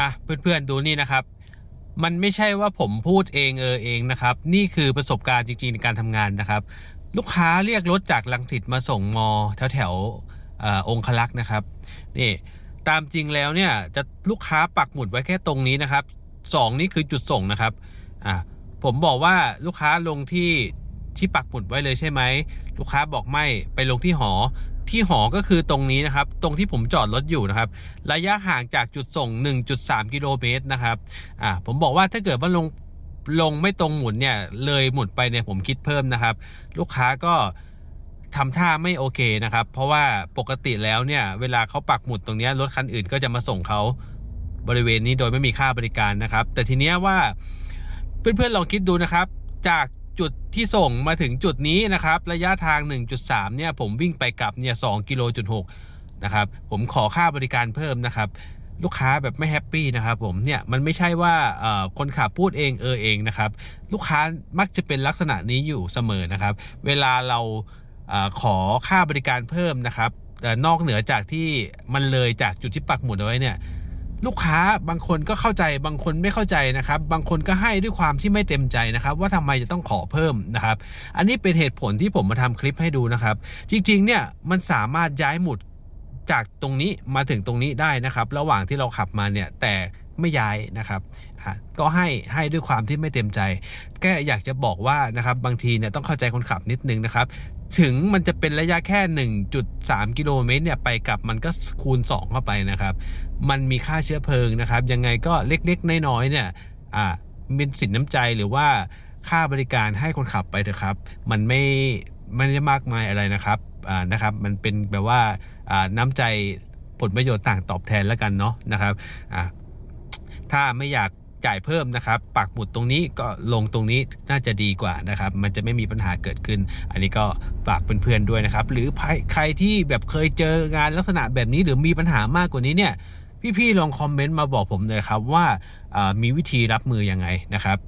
อะเพื่อนๆดูนี่นะครับ มันไม่ใช่ว่าผมพูดเองเออเองนะครับ นี่คือประสบการณ์จริงๆในการทำงานนะครับ ลูกค้าเรียกรถจากลังสิตมาส่งมอแถวแถวๆอองคลักษ์นะครับนี่ตามจริงแล้วเนี่ยจะลูกค้าปักหมุดไว้แค่ตรงนี้นะครับสองนี่คือจุดส่งนะครับอะผมบอกว่าลูกค้าลงที่ ที่ปักหมุดไว้เลยใช่ไหมลูกค้าบอกไม่ไปลงที่หอ ที่หอก็คือตรงนี้นะครับ ตรงที่ผมจอดรถอยู่นะครับ ระยะห่างจากจุดส่ง 1.3 กิโลเมตรนะครับอ่าผมบอกว่าถ้าเกิดว่าลงลงไม่ตรงหมุนเนี่ยเลยหมุนไปเนี่ยผมคิดเพิ่มนะครับ ลูกค้าก็ทำท่าไม่โอเคนะครับ เพราะว่าปกติแล้วเนี่ย เวลาเขาปักหมุดตรงนี้รถคันอื่นก็จะมาส่งเขาบริเวณนี้โดยไม่มีค่าบริการนะครับ แต่ทีเนี้ยว่าเพื่อนๆลองคิดดูนะครับ จาก จุดที่ส่งมาถึงจุดนี้นะครับ ระยะทาง 1.3 เนี่ย ผมวิ่งไปกลับเนี่ย2กิโลจุด6นะครับ ผมขอค่าบริการเพิ่มนะครับลูกค้าแบบไม่แฮปปี้นะครับผมเนี่ยมันไม่ใช่ว่าคนขับพูดเองเออเองนะครับ ลูกค้ามักจะเป็นลักษณะนี้อยู่เสมอนะครับ เวลาเราเออขอค่าบริการเพิ่มนะครับนอกเหนือจากที่มันเลยจากจุดที่ปักหมุดเอาไว้เนี่ย ลูกค้าบางคนก็เข้าใจบางคนไม่เข้าใจนะครับ บางคนก็ให้ด้วยความที่ไม่เต็มใจนะครับ ว่าทำไมจะต้องขอเพิ่มนะครับ อันนี้เป็นเหตุผลที่ผมมาทำคลิปให้ดูนะครับ จริงๆเนี่ยมันสามารถย้ายหมุดจากตรงนี้มาถึงตรงนี้ได้นะครับ ระหว่างที่เราขับมาเนี่ยแต่ ไม่ย้ายนะครับก็ให้ให้ด้วยความที่ไม่เต็มใจ แค่อยากจะบอกว่านะครับบางทีเนี่ยต้องเข้าใจคนขับนิดนึงนะครับถึงมันจะเป็นระยะแค่ 1.3 กิโลเมตรเนี่ยไปกลับมันก็คูณ 2 เข้าไปนะครับ มันมีค่าเชื้อเพลิงนะครับ ยังไงก็เล็กๆ น้อยๆเนี่ยอ่าเป็นสินน้ำใจหรือว่าค่าบริการให้คนขับไปเถอะครับ มันไม่ไม่ได้มากมายอะไรนะครับอ่านะครับ มันเป็นแบบว่าอ่าน้ำใจผลประโยชน์ต่างตอบแทนแล้วกันเนาะนะครับอ่า ถ้าไม่อยากจ่ายเพิ่มนะครับ ปักหมุดตรงนี้ก็ลงตรงนี้น่าจะดีกว่านะครับ มันจะไม่มีปัญหาเกิดขึ้น อันนี้ก็ฝากเพื่อนๆด้วยนะครับ หรือใครใครที่แบบเคยเจองานลักษณะแบบนี้หรือมีปัญหามากกว่านี้เนี่ยพี่ๆลองคอมเมนต์มาบอกผมเลยครับว่าอ่ามีวิธีรับมือยังไงนะครับ